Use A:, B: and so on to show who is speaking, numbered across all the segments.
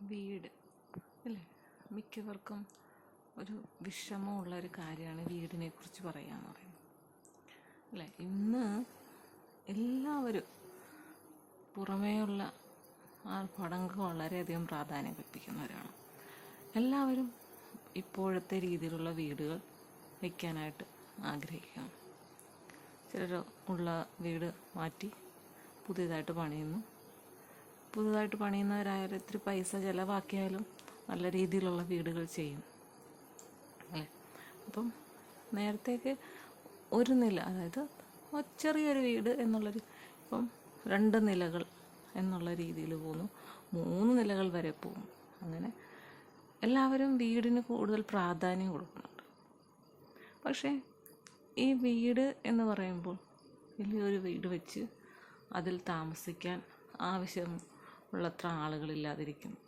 A: വീട് അല്ലേ? മിക്കവർക്കും ഒരു വിഷമമുള്ള ഒരു കാര്യമാണ് വീടിനെ കുറിച്ച് പറയുക എന്ന് പറയുന്നത്. അല്ലേ? ഇന്ന് എല്ലാവരും പുറമേയുള്ള ആ പടങ്ങൾക്ക് വളരെയധികം പ്രാധാന്യം കൽപ്പിക്കുന്നവരാണ് എല്ലാവരും ഇപ്പോഴത്തെ രീതിയിലുള്ള വീടുകൾ വയ്ക്കാനായിട്ട് ആഗ്രഹിക്കുകയാണ്. ചിലർ ഉള്ള വീട് മാറ്റി പുതിയതായിട്ട് പണിയുന്നു. പുതുതായിട്ട് പണിയുന്നവരായാലും ഇത്തിരി പൈസ ചിലവാക്കിയാലും നല്ല രീതിയിലുള്ള വീടുകൾ ചെയ്യും. അല്ലേ? അപ്പം നേരത്തേക്ക് ഒരു നില അതായത് ചെറിയൊരു വീട് എന്നുള്ളൊരു ഇപ്പം രണ്ട് നിലകൾ എന്നുള്ള രീതിയിൽ പോകുന്നു. മൂന്ന് നിലകൾ വരെ പോകും. അങ്ങനെ എല്ലാവരും വീടിന് കൂടുതൽ പ്രാധാന്യം കൊടുക്കുന്നുണ്ട്. പക്ഷേ ഈ വീട് എന്ന് പറയുമ്പോൾ വലിയൊരു വീട് വെച്ച് അതിൽ താമസിക്കാൻ ആവശ്യം ഉള്ളത്ര ആളുകളില്ലാതിരിക്കുന്നു.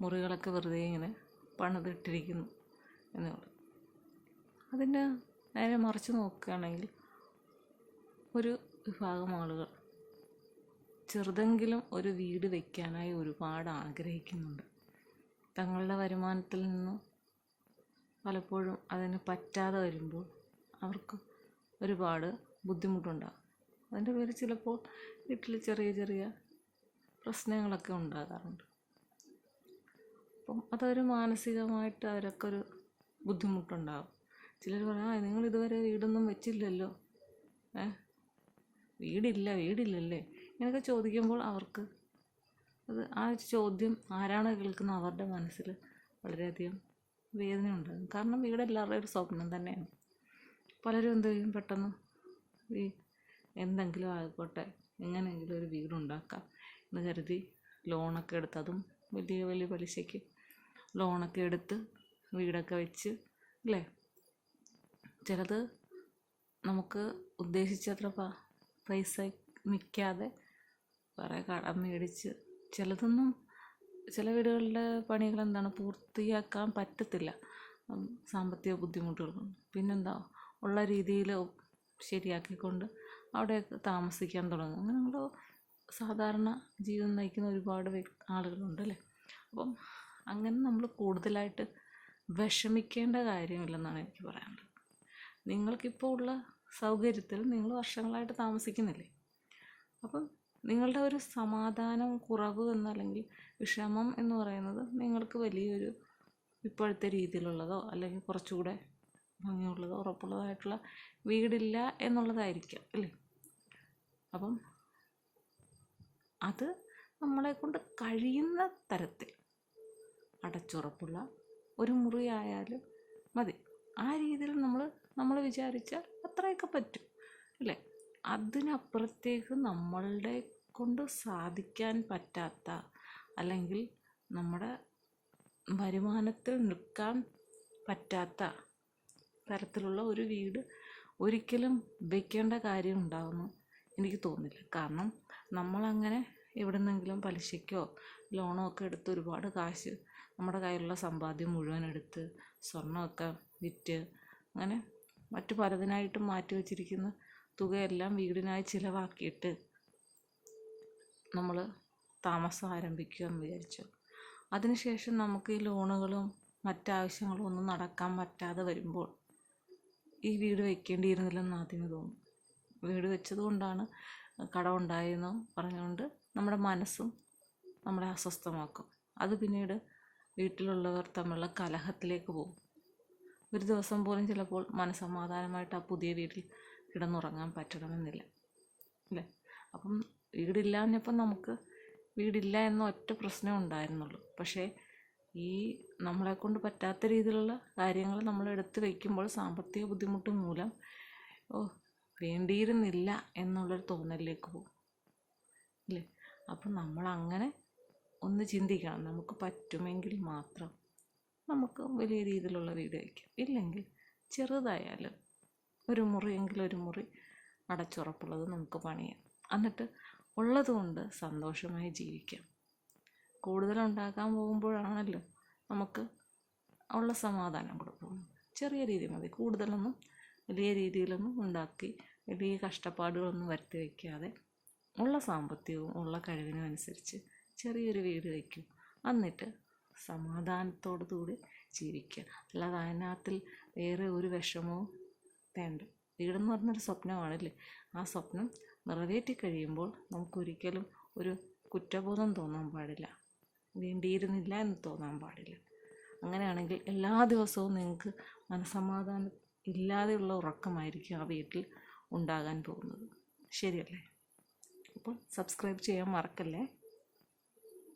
A: മുറികളൊക്കെ വെറുതെ ഇങ്ങനെ പണിതിട്ടിരിക്കുന്നു എന്നേ ഉള്ളൂ അതിന്റെ നേരെ മറിച്ച് നോക്കുകയാണെങ്കിൽ ഒരു വിഭാഗം ആളുകൾ ചെറുതെങ്കിലും ഒരു വീട് വയ്ക്കാനായി ഒരുപാട് ആഗ്രഹിക്കുന്നുണ്ട്. തങ്ങളുടെ വരുമാനത്തിൽ നിന്നും പലപ്പോഴും അതിന് പറ്റാതെ വരുമ്പോൾ അവർക്ക് ഒരുപാട് ബുദ്ധിമുട്ടുണ്ടാകും. അതിന്റെ പേര് ചിലപ്പോൾ വീട്ടിൽ ചെറിയ ചെറിയ പ്രശ്നങ്ങളൊക്കെ ഉണ്ടാകാറുണ്ട്. അപ്പം അതൊരു മാനസികമായിട്ട് അവരൊക്കെ ഒരു ബുദ്ധിമുട്ടുണ്ടാകും ചിലർ പറയും നിങ്ങൾ ഇതുവരെ വീടൊന്നും വെച്ചില്ലല്ലോ. ഏ? വീടില്ല വീടില്ലല്ലേ? ഇങ്ങനെയൊക്കെ ചോദിക്കുമ്പോൾ അവർക്ക് അത് ആ ചോദ്യം ആരാണ് കേൾക്കുന്നത് അവരുടെ മനസ്സിൽ വളരെയധികം വേദന ഉണ്ടാകും കാരണം വീട് എല്ലാവരുടെയും ഒരു സ്വപ്നം തന്നെയാണ്. പലരും എന്ത് ചെയ്യും? പെട്ടെന്ന് ഈ എന്തെങ്കിലും ആയിക്കോട്ടെ എങ്ങനെയെങ്കിലും ഒരു വീടുണ്ടാക്കാം. എന്ന് കരുതി ലോണൊക്കെ എടുത്ത് അതും വലിയ വലിയ പലിശയ്ക്ക് ലോണൊക്കെ എടുത്ത് വീടൊക്കെ വെച്ച് അല്ലേ? ചിലത് നമുക്ക് ഉദ്ദേശിച്ചത്ര പൈസ നിൽക്കാതെ കുറേ കടം മേടിച്ച് ചിലതൊന്നും ചില വീടുകളുടെ പണികൾ എന്താണ് പൂർത്തിയാക്കാൻ പറ്റത്തില്ല. സാമ്പത്തിക ബുദ്ധിമുട്ടുകൾ പിന്നെന്താ? ഉള്ള രീതിയിൽ ശരിയാക്കിക്കൊണ്ട് അവിടെയൊക്കെ താമസിക്കാൻ തുടങ്ങും. അങ്ങനെ നമ്മൾ സാധാരണ ജീവിതം നയിക്കുന്ന ഒരുപാട് ആളുകളുണ്ട് അല്ലേ അപ്പം അങ്ങനെ നമ്മൾ കൂടുതലായിട്ട് വിഷമിക്കേണ്ട കാര്യമില്ലെന്നാണ് എനിക്ക് പറയാനുള്ളത്. നിങ്ങൾക്കിപ്പോൾ ഉള്ള സൗകര്യത്തിൽ നിങ്ങൾ വർഷങ്ങളായിട്ട് താമസിക്കുന്നില്ലേ? അപ്പം നിങ്ങളുടെ ഒരു സമാധാനം കുറവ് എന്നല്ലെങ്കിൽ വിഷമം എന്ന് പറയുന്നത് നിങ്ങൾക്ക് വലിയൊരു ഇപ്പോഴത്തെ രീതിയിലുള്ളതോ അല്ലെങ്കിൽ കുറച്ചുകൂടെ ഭംഗിയുള്ളതോ ഉറപ്പുള്ളതോ ആയിട്ടുള്ള വീടില്ല എന്നുള്ളതായിരിക്കാം അല്ലേ? അപ്പം അത് നമ്മളെക്കൊണ്ട് കഴിയുന്ന തരത്തിൽ അടച്ചുറപ്പുള്ള ഒരു മുറി ആയാലും മതി. ആ രീതിയിൽ നമ്മൾ നമ്മൾ വിചാരിച്ചാൽ അത്രയൊക്കെ പറ്റും അല്ലേ? അതിനപ്പുറത്തേക്ക് നമ്മളുടെ കൊണ്ട് സാധിക്കാൻ പറ്റാത്ത അല്ലെങ്കിൽ നമ്മുടെ വരുമാനത്തിൽ നിൽക്കാൻ പറ്റാത്ത തരത്തിലുള്ള ഒരു വീട് ഒരിക്കലും വയ്ക്കേണ്ട കാര്യം ഉണ്ടാകുന്നു എനിക്ക് തോന്നുന്നില്ല കാരണം നമ്മളങ്ങനെ എവിടെ നിന്നെങ്കിലും പലിശയ്ക്കോ ലോണോ ഒക്കെ എടുത്ത് ഒരുപാട് കാശ് നമ്മുടെ കയ്യിലുള്ള സമ്പാദ്യം മുഴുവൻ എടുത്ത് സ്വർണമൊക്കെ വിറ്റ് അങ്ങനെ മറ്റു പലതിനായിട്ടും മാറ്റി വച്ചിരിക്കുന്ന തുകയെല്ലാം വീടിനായി ചിലവാക്കിയിട്ട് നമ്മൾ താമസം ആരംഭിക്കുക എന്ന് വിചാരിച്ചു. അതിനുശേഷം നമുക്ക് ഈ ലോണുകളും മറ്റാവശ്യങ്ങളും ഒന്നും നടക്കാൻ പറ്റാതെ വരുമ്പോൾ ഈ വീട് വയ്ക്കേണ്ടിയിരുന്നില്ലെന്ന് ആദ്യമേ തോന്നും. വീട് വെച്ചത് കൊണ്ടാണ് കടമുണ്ടായെന്ന് പറഞ്ഞുകൊണ്ട് നമ്മുടെ മനസ്സും നമ്മളെ അസ്വസ്ഥമാക്കും. അത് പിന്നീട് വീട്ടിലുള്ളവർ തമ്മിലുള്ള കലഹത്തിലേക്ക് പോകും. ഒരു ദിവസം പോലും ചിലപ്പോൾ മനസമാധാനമായിട്ട് ആ പുതിയ വീട്ടിൽ കിടന്നുറങ്ങാൻ പറ്റണമെന്നില്ല. അല്ലേ? അപ്പം വീടില്ലാഞ്ഞപ്പം നമുക്ക് വീടില്ല എന്ന ഒറ്റ പ്രശ്നം ഉണ്ടായിരുന്നുള്ളൂ. പക്ഷേ ഈ നമ്മളെ കൊണ്ട് പറ്റാത്ത രീതിയിലുള്ള കാര്യങ്ങൾ നമ്മൾ എടുത്തു വയ്ക്കുമ്പോൾ സാമ്പത്തിക ബുദ്ധിമുട്ട് മൂലം ഓ വേണ്ടിയിരുന്നില്ല എന്നുള്ളൊരു തോന്നലിലേക്ക് പോകും. അല്ലേ അപ്പം നമ്മൾ അങ്ങനെ ഒന്ന് ചിന്തിക്കണം. നമുക്ക് പറ്റുമെങ്കിൽ മാത്രം നമുക്ക് വലിയ രീതിയിലുള്ള വീട് വയ്ക്കാം. ഇല്ലെങ്കിൽ ചെറുതായാലും ഒരു മുറിയെങ്കിലും ഒരു മുറി അടച്ചുറപ്പുള്ളത് നമുക്ക് പണിയാം. എന്നിട്ട് ഉള്ളതുകൊണ്ട് സന്തോഷമായി ജീവിക്കാം. കൂടുതലുണ്ടാക്കാൻ പോകുമ്പോഴാണല്ലോ നമുക്ക് ഉള്ള സമാധാനം കൊടുക്കും ചെറിയ രീതി മതി. കൂടുതലൊന്നും വലിയ രീതിയിലൊന്നും ഉണ്ടാക്കി വലിയ കഷ്ടപ്പാടുകളൊന്നും വരുത്തി വയ്ക്കാതെ ഉള്ള സാമ്പത്തികവും ഉള്ള കഴിവിനും അനുസരിച്ച് ചെറിയൊരു വീട് വയ്ക്കും. എന്നിട്ട് സമാധാനത്തോടു കൂടി ജീവിക്കുക. അല്ലാതെ അതിനകത്തിൽ വേറെ ഒരു വിഷമവും വേണ്ട. വീടെന്ന് പറഞ്ഞൊരു സ്വപ്നമാണല്ലേ? ആ സ്വപ്നം നിറവേറ്റി കഴിയുമ്പോൾ നമുക്കൊരിക്കലും ഒരു കുറ്റബോധം തോന്നാൻ പാടില്ല. വേണ്ടിയിരുന്നില്ല എന്ന് തോന്നാൻ പാടില്ല. അങ്ങനെയാണെങ്കിൽ എല്ലാ ദിവസവും നിങ്ങൾക്ക് മനസമാധാനം ഇല്ലാതെയുള്ള ഉറക്കമായിരിക്കും ആ വീട്ടിൽ ഉണ്ടാകാൻ പോകുന്നത്. ശരിയല്ലേ? അപ്പോൾ സബ്സ്ക്രൈബ് ചെയ്യാൻ മറക്കല്ലേ?